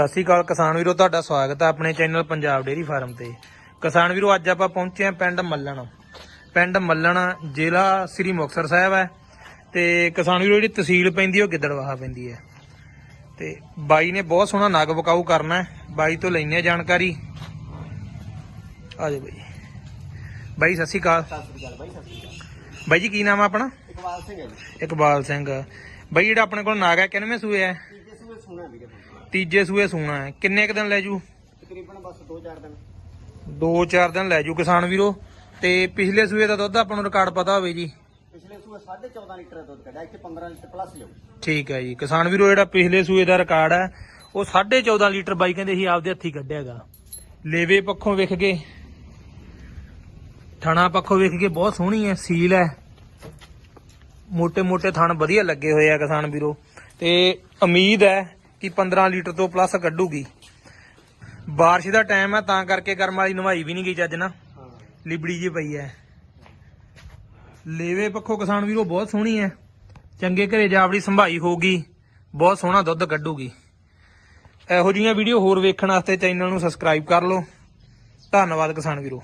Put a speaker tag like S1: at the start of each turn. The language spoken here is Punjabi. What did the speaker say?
S1: ਸਤਿ ਸ਼੍ਰੀ ਅਕਾਲ ਕਿਸਾਨ ਵੀਰੋ ਤੁਹਾਡਾ ਸਵਾਗਤ ਹੈ ਆਪਣੇ ਚੈਨਲ ਪੰਜਾਬ ਡੇਅਰੀ ਫਾਰਮ ਤੇ। ਕਿਸਾਨ ਵੀਰੋ ਅੱਜ ਆਪਾਂ ਪਹੁੰਚੇ ਹਾਂ ਪਿੰਡ ਮੱਲਣ। ਪਿੰਡ ਮੱਲਣ ਜ਼ਿਲ੍ਹਾ ਸ੍ਰੀ ਮੁਕਤਸਰ ਸਾਹਿਬ ਹੈ ਤੇ ਕਿਸਾਨ ਵੀਰੋ ਜਿਹੜੀ ਤਹਿਸੀਲ ਪੈਂਦੀ ਹੈ ਉਹ ਗਿੱਦੜਵਾਹਾ ਪੈਂਦੀ ਹੈ। ਤੇ ਬਾਈ ਨੇ ਬਹੁਤ ਸੋਹਣਾ ਨਗ ਵਕਾਊ ਕਰਨਾ ਹੈ। ਬਾਈ ਤੋਂ ਲੈਣੀ ਹੈ ਜਾਣਕਾਰੀ। ਆ ਜਾਓ ਬਾਈ। ਬਾਈ ਸਤਿ ਸ਼੍ਰੀ ਅਕਾਲ।
S2: ਸਤਿ ਸ੍ਰੀ ਅਕਾਲ ਬਾਈ ਸਤਿ ਸ੍ਰੀ ਅਕਾਲ।
S1: ਬਾਈ ਜੀ ਕੀ ਨਾਮ ਆ ਆਪਣਾ?
S2: ਇਕਬਾਲ ਸਿੰਘ ਹੈ ਜੀ।
S1: ਇਕਬਾਲ ਸਿੰਘ। ਬਾਈ ਜਿਹੜਾ ਆਪਣੇ ਕੋਲ ਨਾਗ ਹੈ ਕਿੰਨਵੇਂ ਸੂਏ ਹੈ?
S2: ਤੀਜੇ ਸੂਏ ਸੁਣਾ ਵੀਰੇ। ਤੁਹਾਨੂੰ।
S1: ਤੀਜੇ ਸੂਏ ਸੂਣਾ ਹੈ। ਕਿੰਨੇ ਕ ਦਿਨ ਲੈ ਜੂ?
S2: ਤਕਰੀਬਨ ਬਸ 2-4 ਦਿਨ।
S1: 2-4 ਦਿਨ ਲੈ ਜੂ ਕਿਸਾਨ ਵੀਰੋ। ਤੇ ਪਿਛਲੇ ਸੂਏ ਦਾ ਦੁੱਧ ਆਪਾਂ ਨੂੰ ਰਿਕਾਰਡ ਪਤਾ ਹੋਵੇ ਜੀ।
S2: ਪਿਛਲੇ ਸੂਏ 14.5 ਲੀਟਰ ਦਾ ਦੁੱਧ ਕੱਢਿਆ ਇੱਥੇ 15 ਲੀਟਰ ਪਲੱਸ ਲਿਓ।
S1: ਠੀਕ ਹੈ ਜੀ। ਕਿਸਾਨ ਵੀਰੋ ਜਿਹੜਾ ਪਿਛਲੇ ਸੂਏ ਦਾ ਰਿਕਾਰਡ ਹੈ ਉਹ 14.5 ਲੀਟਰ ਬਾਈ ਕਹਿੰਦੇ ਸੀ ਆਪਦੇ ਹੱਥੀ ਕੱਢਿਆਗਾ। ਲੇਵੇ ਪੱਖੋਂ ਵੇਖ ਕੇ ਥਣਾ ਪੱਖੋਂ ਵੇਖ ਕੇ ਬਹੁਤ ਸੋਹਣੀ ਹੈ ਸੀਲ ਹੈ। ਮੋٹے ਮੋٹے ਥਣ ਵਧੀਆ ਲੱਗੇ ਹੋਏ ਆ ਕਿਸਾਨ ਵੀਰੋ। ਤੇ ਉਮੀਦ ਹੈ ਕਿ 15 ਲੀਟਰ ਤੋਂ ਪਲੱਸ ਕੱਢੂਗੀ। ਬਾਰਿਸ਼ ਦਾ ਟਾਈਮ ਹੈ ਤਾਂ ਕਰਕੇ ਕਰਮ ਵਾਲੀ ਨਵਾਈ ਵੀ ਨਹੀਂ ਗਈ ਚੱਜ ਨਾ ਲਿਬੜੀ ਜੀ ਪਈ ਹੈ ਲੇਵੇ ਪੱਖੋਂ ਕਿਸਾਨ ਵੀਰੋ ਬਹੁਤ ਸੋਹਣੀ ਹੈ ਚੰਗੇ ਘਰੇ ਜਾਵੜੀ ਸੰਭਾਈ ਹੋਊਗੀ, ਬਹੁਤ ਸੋਹਣਾ ਦੁੱਧ ਕੱਢੂਗੀ। ਇਹੋ ਜਿਹੀਆਂ ਵੀਡੀਓ ਹੋਰ ਵੇਖਣ ਵਾਸਤੇ ਚੈਨਲ ਨੂੰ ਸਬਸਕ੍ਰਾਈਬ ਕਰ ਲਓ। ਧੰਨਵਾਦ ਕਿਸਾਨ ਵੀਰੋ।